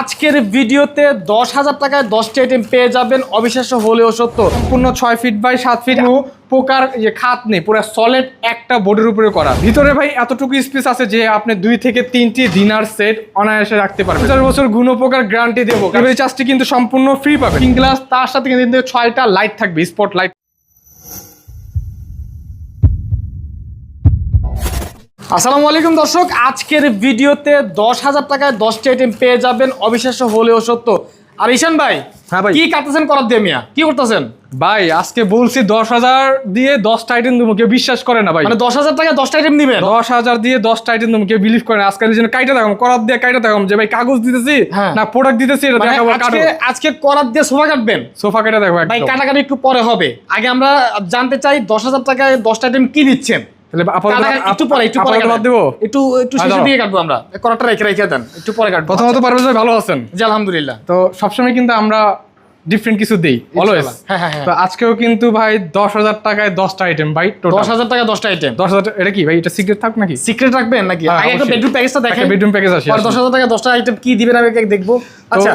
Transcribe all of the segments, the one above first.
আজকের ভিডিওতে দশ হাজার টাকায় দশটি আইটেম পেয়ে যাবেন। অবিশ্বাস্য হলেও সত্য সম্পূর্ণ ছয় ফিট বাই সাত ফিট পোকার যে খাত নেই পুরো সলিড একটা বোর্ডের উপরে করা। ভিতরে ভাই এতটুকু স্পেস আছে যে আপনি দুই থেকে তিনটি ডিনার সেট অনায়াসে রাখতে পারবেন। চার বছর গুণ পোকার গ্যারান্টি দেবো। চার্জটি কিন্তু সম্পূর্ণ ফ্রি পাবেন। কিং গ্লাস তার সাথে কিন্তু ছয়টা লাইট থাকবে স্পট লাইট আসসালামু আলাইকুম দর্শক আজকের ভিডিওতে দশ হাজার টাকায় দশটি আইটেম পেয়ে যাবেন অবিশ্বাস্য হলেও সত্য। আর ঈশান ভাই হ্যাঁ ভাই। কি কাটতেছেন করার দিয়ে মিয়া? কি করতেছেন? ভাই আজকে বলছি দশ হাজার দিয়ে দশটা আইটেম দেবো কেউ বিশ্বাস করে না ভাই। মানে দশ হাজার টাকায় দশটা আইটেম দিবেন? দশ হাজার দিয়ে দশটা আইটেম দেবো কেউ বিলিভ করে না। আজকাল জন্য কাইটা দেখাম করার দিয়ে কাইটা দেখাম যে ভাই কাগজ দিতেছি হ্যাঁ। না প্রোডাক্ট দিতেছি এটা মানে দেখাবো আজকে আজকে করার দিয়ে সোফা কাটবেন? সোফা কেটে দেখো ভাই কাটাকাটি একটু পরে হবে। আগে আমরা জানতে চাই দশ হাজার টাকায় দশটা আইটেম কি দিচ্ছেন? তাহলে একটু পরে একটু পরে দেবো? একটু একটু হ্যাঁ, শেষের দিকে কাটবো আমরা। করাটা রেখে রেখে দেন একটু পরে কাটবো। প্রথমত পারভেজ ভাই ভালো আছেন? জি আলহামদুলিল্লাহ। তো সবসময় কিন্তু আমরা ডিফারেন্ট কিছু দেই অলওয়েজ হ্যাঁ হ্যাঁ হ্যাঁ। তো আজকেও কিন্তু ভাই দশ হাজার টাকায় দশটা আইটেম ভাই দশ হাজার টাকা দশটা আইটেম দশ হাজার এটা কি ভাই এটা সিক্রেট থাক নাকি? সিক্রেট রাখবেন নাকি? হ্যাঁ, আগে একটা অবশ্যই। বেডরুম প্যাকেজটা দেখেন। বেডরুম প্যাকেজ আছে দশ হাজার টাকা দশটা আইটেম কি দিবেন আমি দেখব। আচ্ছা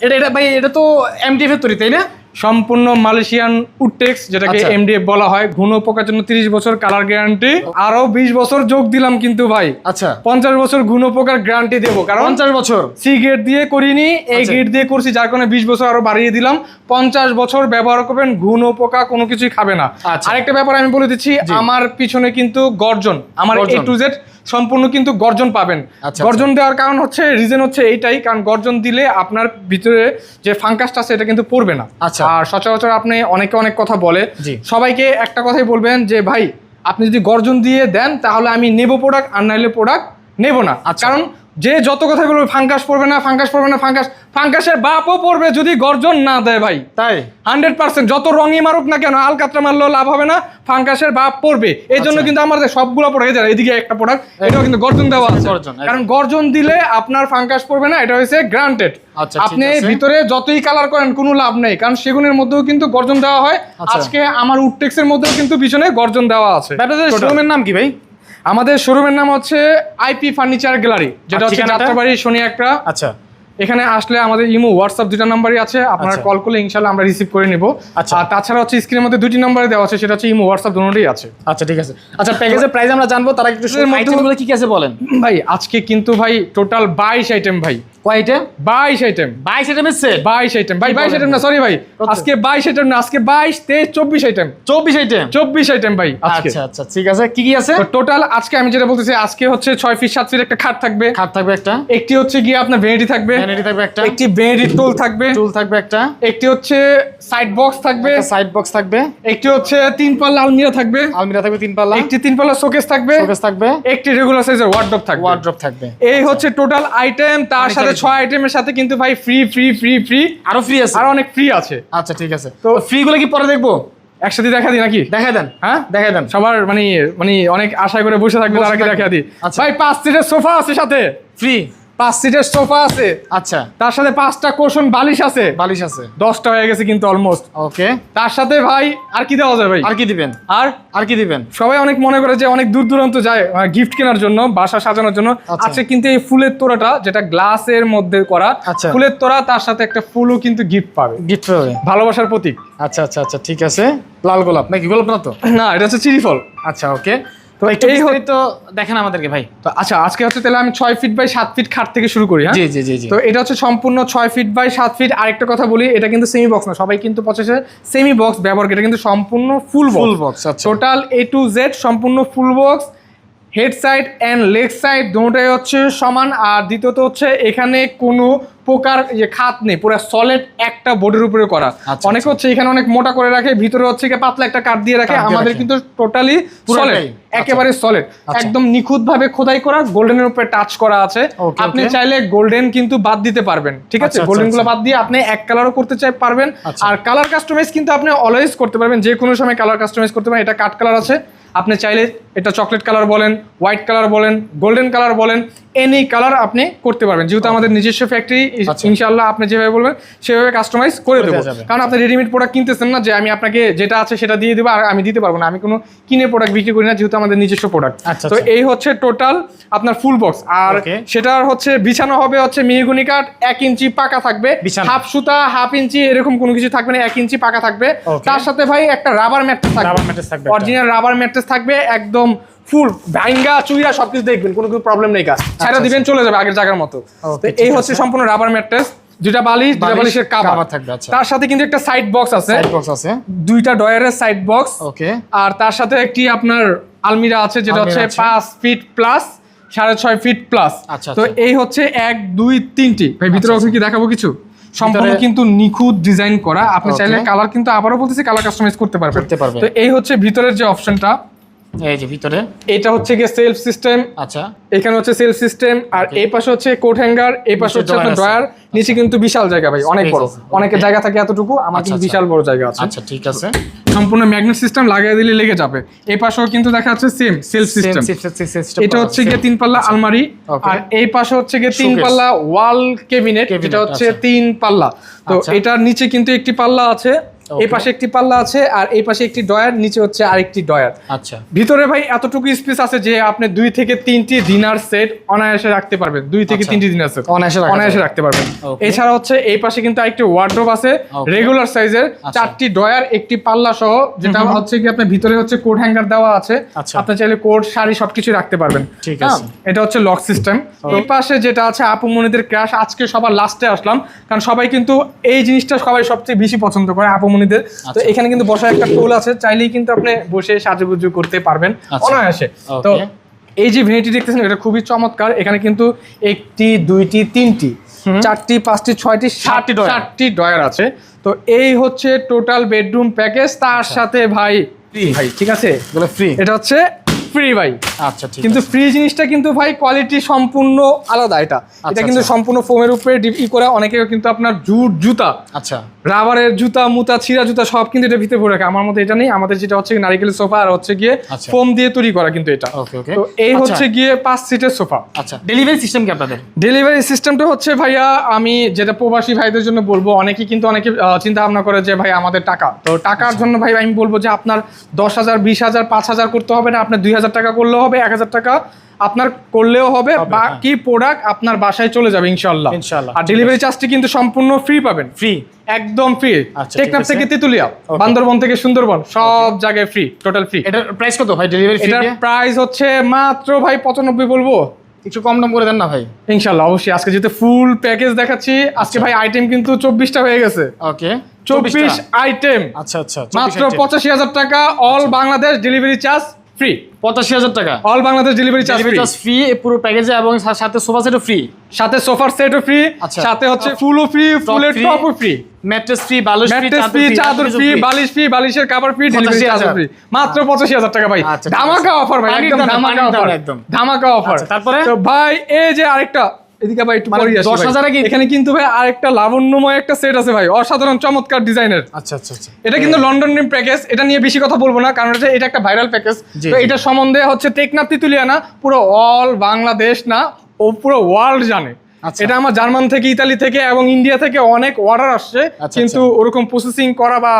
এটা এটা ভাই এটা তো এমডিএফ এর তৈরি তাই না? সম্পূর্ণ মালয়েশিয়ান উডটেক্স যেটাকে আচ্ছা। এমডিএফ বলা হয়। ঘন পোকার জন্য তিরিশ বছর কালার গ্যারান্টি। আরও বিশ বছর যোগ দিলাম কিন্তু ভাই। আচ্ছা। পঞ্চাশ বছর ঘন পোকার গ্যারান্টি দেবো। কারণ পঞ্চাশ বছর। সি গেট দিয়ে করিনি এই আচ্ছা। গেট দিয়ে করছি যার কারণে বিশ বছর আরও বাড়িয়ে দিলাম। পঞ্চাশ বছর ব্যবহার করবেন ঘুন পোকা কোনো কিছুই খাবে না। আচ্ছা। আরেকটা ব্যাপার আমি বলে দিচ্ছি আমার পিছনে কিন্তু গর্জন। আমার এ টু জেড সম্পূর্ণ কিন্তু গর্জন পাবেন। আচ্ছা, গর্জন দেওয়ার কারণ হচ্ছে রিজন হচ্ছে এইটাই কারণ গর্জন দিলে আপনার ভিতরে যে ফাঙ্কাসটা আছে এটা কিন্তু পড়বে না। আচ্ছা। আর সচরাচর আপনি অনেকে অনেক কথা বলে। সবাইকে একটা কথাই বলবেন যে ভাই আপনি যদি গর্জন দিয়ে দেন তাহলে আমি নেব প্রোডাক্ট আর নাইলে প্রোডাক্ট নেব না। আচ্ছা। কারণ যে যত কথা বলবে ফাঙ্কাস পড়বে না ফাঙ্কাস পড়বে না ফাঙ্কাস ফাঙ্কাসের বাপও পড়বে যদি গর্জন না দেয় ভাই। তাই? Hundred percent. যত রঙই মারুক না কেন আলকাতরা মারলেও লাভ হবে না ফাঙ্কাসের বাপ পড়বে। এই জন্য আচ্ছা। কিন্তু আমাদের সবগুলো পড়ে যায় এদিকে একটা প্রোডাক্ট এটাও কিন্তু গর্জন দেওয়া আছে। কারণ গর্জন দিলে আপনার ফাঙ্কাস পড়বে না এটা হচ্ছে গ্রান্টেড আচ্ছা, আপনি ভিতরে যতই কালার করেন কোনো লাভ নেই। কারণ সেগুনের মধ্যেও কিন্তু গর্জন দেওয়া হয়। আচ্ছা। আজকে আমার উডটেক্সের মধ্যেও কিন্তু পিছনে গর্জন দেওয়া আছে। শোরুমের নাম কি ভাই? আমাদের শোরুমের নাম হচ্ছে আইপি ফার্নিচার গ্যালারি যেটা হচ্ছে যাত্রাবাড়ি শনি একটা। আচ্ছা। এখানে আসলে আমাদের ইমো হোয়াটসঅ্যাপ দুটা নাম্বারই আছে আপনারা আচ্ছা। কল করলে ইনশাল্লাহ আমরা রিসিভ করে নিব। আচ্ছা। আর তাছাড়া হচ্ছে স্ক্রিনের মধ্যে দুটি নাম্বারে দেওয়া আছে সেটা হচ্ছে ইমো হোয়াটসঅ্যাপ দুটোই আছে। আচ্ছা ঠিক আছে। আচ্ছা প্যাকেজের প্রাইস আমরা জানব তারা আগে একটু আইটেমগুলো কি কি আছে বলেন? ভাই আজকে কিন্তু ভাই টোটাল বাইশ আইটেম ভাই। কয় আইটেম আইটেম বাইশ আইটেমের সেট বাইশ আইটেম ভাই কি বাইশ বলেন আইটেম না সরি ভাই। আজকে বাইশ আইটেম না আজকে বাইশ তেইশ চব্বিশ আইটেম চব্বিশ আইটেম চব্বিশ আইটেম ভাই আজকে। আচ্ছা আচ্ছা ঠিক আছে। কি কি আছে? তো টোটাল আজকে আমি যেটা বলতেছি আজকে হচ্ছে ফিট ফিট একটা খাট থাকবে। খাট থাকবে একটা? একটি হচ্ছে গিয়ে আপনার থাকবে। ভ্যানিটি থাকবে একটা? একটি টোল থাকবে। টুল থাকবে একটা? একটি হচ্ছে সাইড বক্স থাকবে। সাইড বক্স থাকবে। একটি হচ্ছে তিন পাল্লা আলমিরা থাকবে। আলমিরা থাকবে তিন পাল্লা। একটি তিন পাল্লা শোকেস থাকবে। শোকেস থাকবে। একটি রেগুলার সাইজের ওয়ার্ডরোব থাকবে। ওয়ার্ড্রপ থাকবে। এই হচ্ছে টোটাল আইটেম তার সাথে। ছয় আইটেমের সাথে কিন্তু ভাই ফ্রি ফ্রি ফ্রি ফ্রি আরও ফ্রি আছে? আরও অনেক ফ্রি আছে। আচ্ছা ঠিক আছে। তো- ফ্রি গুলো কি পরে দেখব? একসাথে দেখা দিই নাকি? দেখা দেন। হ্যাঁ? দেখা দেন। সবার মানে মানে অনেক আশা করে বসে থাকবে। তারা দেখা দিই। আচ্ছা। ভাই পাঁচ সিটের সোফা আছে সাথে। ফ্রি পাঁচ সিটের সোফা আছে। আচ্ছা। তার সাথে পাঁচটা কোশন বালিশ আছে। বালিশ আছে। দশটা হয়ে গেছে কিন্তু অলমোস্ট ওকে। তার সাথে ভাই আর কি দেওয়া যায় ভাই? আর কি দিবেন? আর? আর কি দিবেন? সবাই অনেক মনে করে যে অনেক দূর দূরান্ত যায় গিফট কেনার জন্য বাসা সাজানোর জন্য। আচ্ছা। আজকে কিন্তু এই ফুলের তোড়াটা যেটা গ্লাসের মধ্যে করা আচ্ছা। ফুলের তোড়া তার সাথে একটা ফুলও কিন্তু গিফট পাবে। গিফট হবে ভালোবাসার প্রতীক। আচ্ছা আচ্ছা আচ্ছা ঠিক আছে। লাল গোলাপ নাকি গোলাপ না তো? না এটা হচ্ছে চিরি ফল আচ্ছা ওকে। তো একটু দেখেন আমাদেরকে ভাই। তো আচ্ছা আজকে হচ্ছে তাহলে আমি ছয় ফিট বাই সাত ফিট খাট থেকে শুরু করি হ্যাঁ? জি জি জি তো এটা হচ্ছে সম্পূর্ণ ছয় ফিট বাই সাত ফিট আরেকটা কথা বলি এটা কিন্তু সেমি বক্স না সবাই কিন্তু পঁচাশে সেমি বক্স ব্যবহার করে এটা কিন্তু সম্পূর্ণ full full box box total A to Z সম্পূর্ণ full box head side and leg side দুটোটাই হচ্ছে সমান আর দ্বিতীয়ত হচ্ছে এখানে কোনো প্রকার যে খাত নেই পুরো সলিড একটা বোর্ডের উপরে করা আচ্ছা, অনেক হচ্ছে এখানে অনেক মোটা করে রাখে ভিতরে হচ্ছে গিয়ে পাতলা একটা কাঠ দিয়ে রাখে আমাদের। কিন্তু টোটালি সলিড একেবারে সলিড আচ্ছা। একদম নিখুঁত ভাবে খোদাই করা গোল্ডেনের উপরে টাচ করা আছে আপনি. চাইলে গোল্ডেন কিন্তু বাদ দিতে পারবেন ঠিক আছে আচ্ছা, আচ্ছা, গোল্ডেনগুলো আচ্ছা। বাদ দিয়ে আপনি এক কালারও করতে চাই পারবেন আচ্ছা। আর কালার কাস্টমাইজ কিন্তু আপনি অলওয়েজ করতে পারবেন যে কোনো সময় কালার কাস্টমাইজ করতে পারেন এটা কাট কালার আছে আপনি চাইলে এটা চকলেট কালার বলেন হোয়াইট কালার বলেন গোল্ডেন কালার বলেন এনি কালার আপনি করতে পারবেন। যেহেতু আমাদের নিজস্ব ফ্যাক্টরি ইনশাল্লাহ আপনি যেভাবে বলবেন সেভাবে কাস্টমাইজ করে দেবো। কারণ আপনি রেডিমেড প্রোডাক্ট কিনতেছেন না যে আমি আপনাকে যেটা আছে সেটা দিয়ে দেবো আর আমি দিতে পারব না। আমি কোনো কিনে প্রোডাক্ট বিক্রি করি না যেহেতু আমাদের নিজস্ব প্রোডাক্ট আচ্ছা, তো আচ্ছা। এই হচ্ছে টোটাল আপনার ফুল বক্স আর. সেটার হচ্ছে বিছানো হবে হচ্ছে মিহিগুনি কাঠ এক ইঞ্চি পাকা থাকবে। হাফ সুতা হাফ ইঞ্চি এরকম কোনো কিছু থাকবে না এক ইঞ্চি পাকা থাকবে। তার সাথে ভাই একটা রাবার ম্যাট্রেস থাকবে। অরিজিনাল রাবার ম্যাট্রেস থাকবে একদম ফুল ভাঙ্গা চুইরা সবকিছু দেখবেন কোনো কিছু প্রবলেম নেই কাজ ছাড়া দিবেন চলে যাবে আগের জায়গার মতো। তো এই হচ্ছে সম্পূর্ণ রাবার ম্যাট্রেস দুইটা বালিশ দুইটা বালিশের কাভার থাকবে, আচ্ছা। তার সাথে কিন্তু একটা সাইড বক্স আছে। সাইড বক্স আছে। দুইটা ডয়ারের সাইড বক্স ওকে আর তার সাথে একটি আপনার আলমিরা আছে যেটা হচ্ছে আছে। ফিট প্লাস সাড়ে ছয় ফিট প্লাস আচ্ছা, তো আচ্ছা। এই হচ্ছে এক দুই তিনটি। ভাই ভিতরে আচ্ছা, কি দেখাবো কিছু? সম্পূর্ণ কিন্তু নিখুঁত ডিজাইন করা। আপনি চাইলে কালার কিন্তু আবারও বলতেছি কালার কাস্টমাইজ করতে পারবেন। তো এই হচ্ছে ভিতরের যে অপশনটা এই যে ভিতরে। এটা হচ্ছে গিয়ে সেলফ সিস্টেম আচ্ছা। এখানে হচ্ছে সেলফ সিস্টেম আর এই পাশে হচ্ছে কোট হ্যাঙ্গার এই পাশে হচ্ছে আপনার ড্রয়ার নিচে কিন্তু বিশাল জায়গা ভাই অনেক বড়। অনেকের জায়গা থাকে এতটুকু আমার আচ্ছা, কিন্তু আচ্ছা। বিশাল বড় জায়গা আছে। আচ্ছা ঠিক আছে। সম্পূর্ণ ম্যাগনেট সিস্টেম লাগিয়ে দিলে লেগে যাবে। এই পাশেও কিন্তু দেখা যাচ্ছে সেম সেলফ সিস্টেম এটা হচ্ছে গিয়ে তিন পাল্লা আলমারি আর এই পাশে হচ্ছে গিয়ে তিন পাল্লা ওয়াল কেবিনেট যেটা হচ্ছে আচ্ছা। তিন পাল্লা তো আচ্ছা। এটার নিচে কিন্তু একটি পাল্লা আছে। এই পাশে একটি পাল্লা আছে আর এই পাশে একটি ডয়ার নিচে হচ্ছে আরেকটি ডয়ার আচ্ছা। ভিতরে ভাই এতটুকু স্পেস আছে যে আপনি দুই থেকে তিনটি ডিনার সেট অনায়াসে রাখতে পারবেন। দুই থেকে আচ্ছা। তিনটি ডিনার সেট অনায়াসে অনায়াসে রাখতে পারবেন। এছাড়া হচ্ছে এই পাশে কিন্তু আরেকটি ওয়ার্ড্রোব আছে রেগুলার সাইজের আচ্ছা। চারটি ডয়ার একটি পাল্লা সহ যেটা হচ্ছে কি আপনার ভিতরে হচ্ছে কোট হ্যাঙ্গার দেওয়া আছে। আচ্ছা। আপনি চাইলে কোট শাড়ি সবকিছু রাখতে পারবেন। ঠিক হ্যাঁ, আছে। এটা হচ্ছে লক সিস্টেম এই পাশে যেটা আছে আপু মনিদের ক্রাশ আজকে সবার লাস্টে আসলাম। কারণ সবাই কিন্তু এই জিনিসটা সবাই সবচেয়ে বেশি পছন্দ করে আপু মনিদের তো আচ্ছা। এখানে কিন্তু বসার একটা টোল আছে চাইলেই কিন্তু আপনি বসে সাজুগুজু করতে পারবেন আচ্ছা। অনায়াসে। তো এই যে ভেনিটি দেখতেছেন এটা খুবই চমৎকার। এখানে কিন্তু একটি দুইটি তিনটি চারটি পাঁচটি ছয়টি সাতটি সাতটি ডয়ার। আছে। তো এই হচ্ছে টোটাল বেডরুম প্যাকেজ তার আচ্ছা। সাথে ভাই ভাই ঠিক আছে? ফ্রি এটা হচ্ছে ফ্রি ভাই। আচ্ছা ঠিক কিন্তু ফ্রি জিনিসটা কিন্তু ভাই কোয়ালিটি সম্পূর্ণ আলাদা এটা। এটা আচ্ছা, কিন্তু আচ্ছা। সম্পূর্ণ ফোমের উপরে ই করে অনেকে কিন্তু আপনার জুট জুতা আচ্ছা। রাবারের জুতা মুতা ছিঁড়া জুতা সব কিন্তু এটা ভিতরে পড়ে রাখে। আমার মধ্যে এটা নেই। আমাদের যেটা হচ্ছে নারিকেলের সোফা আর হচ্ছে গিয়ে আচ্ছা। ফোম দিয়ে তৈরি করা কিন্তু এটা। তো এই আচ্ছা। হচ্ছে গিয়ে পাঁচ সিটের সোফা। আচ্ছা ডেলিভারি সিস্টেম কি আপনাদের? ডেলিভারি সিস্টেমটা হচ্ছে ভাইয়া আমি যেটা প্রবাসী ভাইদের জন্য বলব অনেকেই কিন্তু অনেকে চিন্তা ভাবনা করে যে ভাই আমাদের টাকা। তো টাকার জন্য ভাই আমি বলব যে আপনার দশ হাজার বিশ হাজার পাঁচ হাজার করতে হবে না আপনার দুই হাজার টাকা করলেও হবে এক হাজার টাকা আপনার করলেও হবে বাকি প্রোডাক্ট আপনার বাসায় চলে যাবে ইনশাল্লাহ ইনশাআল্লাহ, আর ডেলিভারি চার্জটি কিন্তু সম্পূর্ণ ফ্রি পাবেন। ফ্রি একদম ফ্রি আচ্ছা, টেকনাফ থেকে তেতুলিয়া বান্দরবন থেকে সুন্দরবন সব জায়গায় ফ্রি টোটাল ফ্রি এটার প্রাইস কত ভাই ডেলিভারি ফ্রি এটার প্রাইস হচ্ছে মাত্র ভাই পঁচানব্বই বলব। একটু কম দাম করে দেন না ভাই। ইনশাল্লাহ অবশ্যই। আজকে যেহেতু ফুল প্যাকেজ দেখাচ্ছি আজকে ভাই আইটেম কিন্তু চব্বিশটা হয়ে গেছে। ওকে চব্বিশ আইটেম আচ্ছা আচ্ছা মাত্র পঁচাশি হাজার টাকা all Bangladesh delivery charge free পঁচাশি হাজার টাকা। All Bangladesh delivery charge free পুরো প্যাকেজে এবং সাথে সোফা সেটও ফ্রি সাথে সোফার সেটও ফ্রি আচ্ছা। সাথে হচ্ছে ফুলও ফ্রি ফুলের টপও ফ্রি ম্যাট্রেস ফ্রি বালিশ ফ্রি ফ্রি চাদর ফ্রি বালিশ ফ্রি বালিশের cover free delivery charge free মাত্র পঁচাশি হাজার টাকা ভাই। আচ্ছা, ধামাকা অফার ভাই একদম ধামাকা অফার একদম। ধামাকা অফার আচ্ছা, তারপরে? তো ভাই এই যে আরেকটা এদিকে আবার একটু পরেই আসি 10,000 কি- এখানে কিন্তু ভাই আরেকটা লাবণ্যময় একটা সেট আছে ভাই অসাধারণ চমৎকার ডিজাইনের আচ্ছা আচ্ছা আচ্ছা। এটা কিন্তু লন্ডন ড্রিম প্যাকেজ এটা নিয়ে বেশি কথা বলব না কারণ এটা এটা একটা ভাইরাল প্যাকেজ তো এটা সম্বন্ধে হচ্ছে টেকনাফ তিতুলিয়া না পুরো অল বাংলাদেশ না ও পুরো ওয়ার্ল্ড জানে। এটা আমার জার্মান থেকে ইতালি থেকে এবং ইন্ডিয়া থেকে অনেক অর্ডার আসছে। আচ্ছা, কিন্তু ওরকম প্রসেসিং করা বা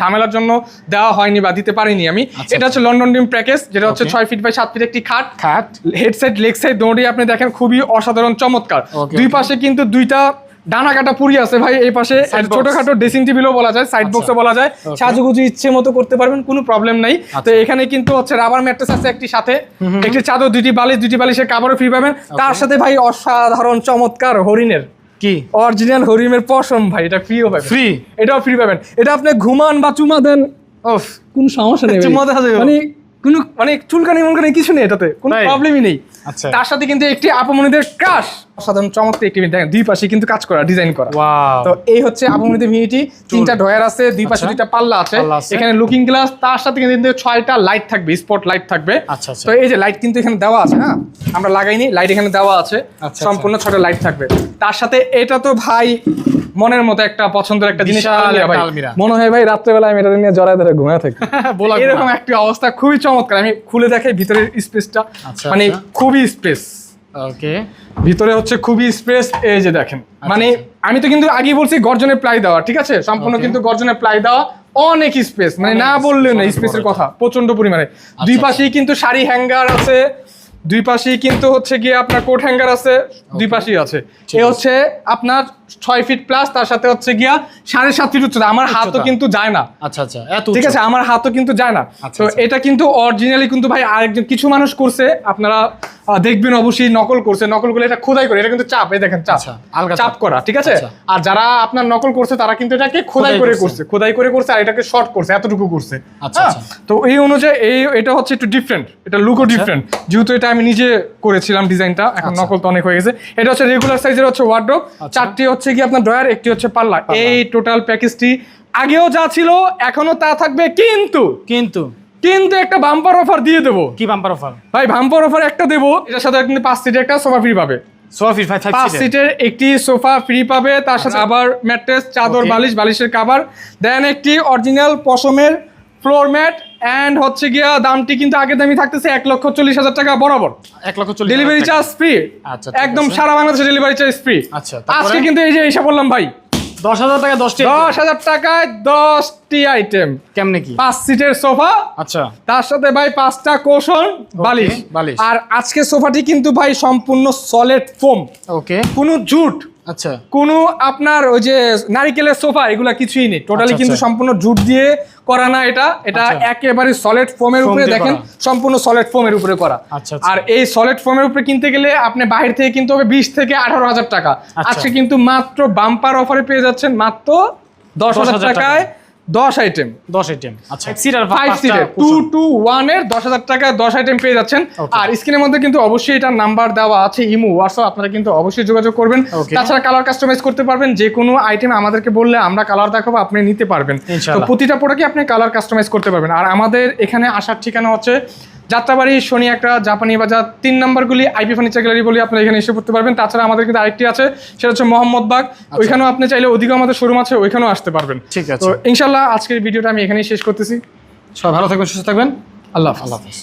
ঝামেলার জন্য দেওয়া হয়নি বা দিতে পারিনি আমি। আচ্ছা, এটা হচ্ছে লন্ডন ডিম প্যাকেজ যেটা হচ্ছে ছয় ফিট বাই সাত ফিট একটি খাট। খাট। হেডসেট লেগ সাইড দৌড়ি আপনি দেখেন খুবই অসাধারণ চমৎকার। দুই পাশে কিন্তু দুইটা ডানা কাটা পুরি আছে ভাই এই পাশে। ছোটখাটো ড্রেসিং টেবিলও বলা যায় সাইড আচ্ছা। বক্সও বলা যায়. সাজুগুজু ইচ্ছে মতো করতে পারবেন কোনো প্রবলেম নাই। তো আচ্ছা। এখানে কিন্তু হচ্ছে রাবার ম্যাট্রেস আছে একটি সাথে। একটি চাদর দুইটি বালিশ দুইটি বালিশের কাপড়ও ফ্রি পাবেন। তার সাথে ভাই অসাধারণ চমৎকার হরিণের। কি? অরিজিনাল হরিণের পশম ভাই এটা ফ্রিও পাবেন। ফ্রি এটাও ফ্রি পাবেন। এটা আপনি ঘুমান বা চুমা দেন ওফ। কোনো সমস্যা নেই মানে কোনো মানে চুলকানি মুলকানি কিছু নেই এটাতে। কোনো প্রবলেমই নেই। আচ্ছা। তার সাথে কিন্তু একটি আপমনিদের ক্রাশ সাধারণ চমৎকার একটি দেখেন দুই পাশে কিন্তু কাজ করা ডিজাইন করা। তো এই হচ্ছে আপমনিদের ভিনিটি তিনটা ডয়ার আছে দুই পাশে আচ্ছা। দুইটা পাল্লা আছে। এখানে লুকিং গ্লাস তার সাথে কিন্তু ছয়টা লাইট থাকবে স্পট লাইট থাকবে। আচ্ছা, আচ্ছা। তো এই যে লাইট কিন্তু এখানে দেওয়া আছে হ্যাঁ? আমরা লাগাইনি লাইট এখানে দেওয়া আছে। আচ্ছা। সম্পূর্ণ ছয়টা লাইট থাকবে। তার সাথে এটা তো ভাই মনের মতো একটা পছন্দের একটা জিনিস। মনে হয় ভাই রাত্রেবেলা আমি এটা নিয়ে জড়ায় ধরে ঘুমিয়ে থাকি। এরকম একটি অবস্থা খুবই চমৎকার। আমি খুলে দেখাই ভিতরের স্পেসটা আচ্ছা, মানে আচ্ছা। খুবই স্পেস ওকে। ভিতরে হচ্ছে খুবই স্পেস এই যে দেখেন। মানে আমি তো কিন্তু আগেই বলছি গর্জনের প্লাই দেওয়া ঠিক আছে? সম্পূর্ণ কিন্তু গর্জনের প্লাই দেওয়া অনেক স্পেস মানে না বললেও না স্পেসের কথা প্রচণ্ড পরিমাণে। দুই আচ্ছা। পাশেই কিন্তু শাড়ি হ্যাঙ্গার আছে। দুই পাশেই কিন্তু হচ্ছে গিয়ে আপনার কোট হ্যাঙ্গার আছে। দুই পাশেই আছে। এ হচ্ছে আপনার ছয় ফিট প্লাস তার সাথে হচ্ছে গিয়া সাড়ে সাত ফিট উচ্চতা আমার হাতও কিন্তু যায় না আচ্ছা আচ্ছা ঠিক আছে আমার হাতও কিন্তু যায় না আচ্ছা, তো আচ্ছা। এটা কিন্তু অরিজিনালি কিন্তু ভাই আরেকজন কিছু মানুষ করছে আপনারা দেখবেন অবশ্যই নকল করছে নকল করলে এটা খোদাই করে এটা কিন্তু চাপ এই দেখেন চাপ আচ্ছা, চাপ। করা ঠিক আছে আচ্ছা। আর যারা আপনার নকল করছে তারা কিন্তু এটাকে খোদাই করে করছে। খোদাই করে করছে আর এটাকে শর্ট করছে এতটুকু করছে আচ্ছা, হ্যাঁ? আচ্ছা। তো এই অনুযায়ী এই এটা হচ্ছে একটু ডিফারেন্ট এটা লুকও ডিফারেন্ট যেহেতু এটা আমি নিজে করেছিলাম ডিজাইনটা এখন আচ্ছা। নকল তো অনেক হয়ে গেছে এটা হচ্ছে রেগুলার সাইজের হচ্ছে ওয়ার্ড্রোব আচ্ছা। চারটি হচ্ছে কি আপনার ড্রয়ার একটি হচ্ছে পাল্লা। এই টোটাল প্যাকেজটি আগেও যা ছিল এখনও তা থাকবে। কিন্তু কিন্তু। কিন্তু একটা বাম্পার অফার দিয়ে দেবো। কি বাম্পার অফার ভাই বাম্পার অফার একটা দেবো এটার সাথে কিন্তু পাঁচ সিটের একটা সোফা ফ্রি পাবে। সোফা ফাইভ পাঁচ সিটের একটি সোফা ফ্রি পাবে তার সাথে আবার ম্যাট্রেস চাদর বালিশ বালিশের কাভার দেন একটি অরিজিনাল পশমের ফ্লোর ম্যাট অ্যান্ড হচ্ছে গিয়া দামটি কিন্তু আগের দামই থাকতেছে এক লক্ষ চল্লিশ হাজার টাকা বরাবর। এক লক্ষ চল্লিশ ডেলিভারি চার্জ ফ্রি আচ্ছা, একদম সারা বাংলাদেশে ডেলিভারি চার্জ ফ্রি আচ্ছা, আজকে কিন্তু এই যে এসে বললাম ভাই। দশ হাজার টাকা দশটি দশ হাজার টাকায় দশটি আইটেম কেমনে কি? পাঁচ সিটের সোফা। আচ্ছা। তার সাথে ভাই পাঁচটা কোশন বালিশ। বালিশ। আর আজকে সোফাটি কিন্তু ভাই সম্পূর্ণ সলিড ফোম ওকে কোনো জুট আচ্ছা কোনো আপনার ওই যে নারিকেলের সোফা এগুলা কিছুই নেই টোটালি আচ্ছা, কিন্তু আচ্ছা। সম্পূর্ণ জুট দিয়ে করা না এটা এটা আচ্ছা। একেবারে সলিড ফোমের উপরে দেখেন সম্পূর্ণ সলিড ফোমের উপরে করা। আর এই সলিড ফোমের উপরে কিনতে গেলে আপনি বাইরে থেকে কিনতে হবে বিশ থেকে আঠারো হাজার টাকা। আজকে কিন্তু মাত্র বাম্পার অফারে পেয়ে যাচ্ছেন মাত্র দশ হাজার 10,000 টাকায় দশ আইটেম দশ আইটেম আচ্ছা seater five seater two two ওয়ানের দশ হাজার টাকায় দশ আইটেম পেয়ে যাচ্ছেন. আর স্ক্রিনের মধ্যে কিন্তু অবশ্যই এটার নাম্বার দেওয়া আছে ইমো হোয়াটসঅ্যাপ আপনারা কিন্তু অবশ্যই যোগাযোগ করবেন। তাছাড়া কালার কাস্টমাইজ করতে পারবেন যে কোনো আইটেম আমাদেরকে বললে আমরা কালার দেখাবো আপনি নিতে পারবেন। তো। প্রতিটা প্রোডাক্টে আপনি কালার কাস্টমাইজ করতে পারবেন। আর আমাদের এখানে আসার ঠিকানা হচ্ছে যাত্রাবাড়ি শনি একটা জাপানি বাজার তিন নাম্বারগুলি আইপি ফার্নিচার গ্যালারি বলে আপনি এখানে এসে পড়তে পারবেন। তাছাড়া আমাদের কিন্তু আরেকটি আছে সেটা হচ্ছে মোহাম্মদবাগ ওইখানেও আপনি চাইলে ওদিকেও আমাদের শোরুম আছে ওইখানেও আসতে পারবেন। ঠিক আছে। তো ইনশাল্লাহ আজকের ভিডিওটা আমি এখানেই শেষ করতেছি। সবাই ভালো থাকবেন সুস্থ থাকবেন। আল্লাহ হাফিজ।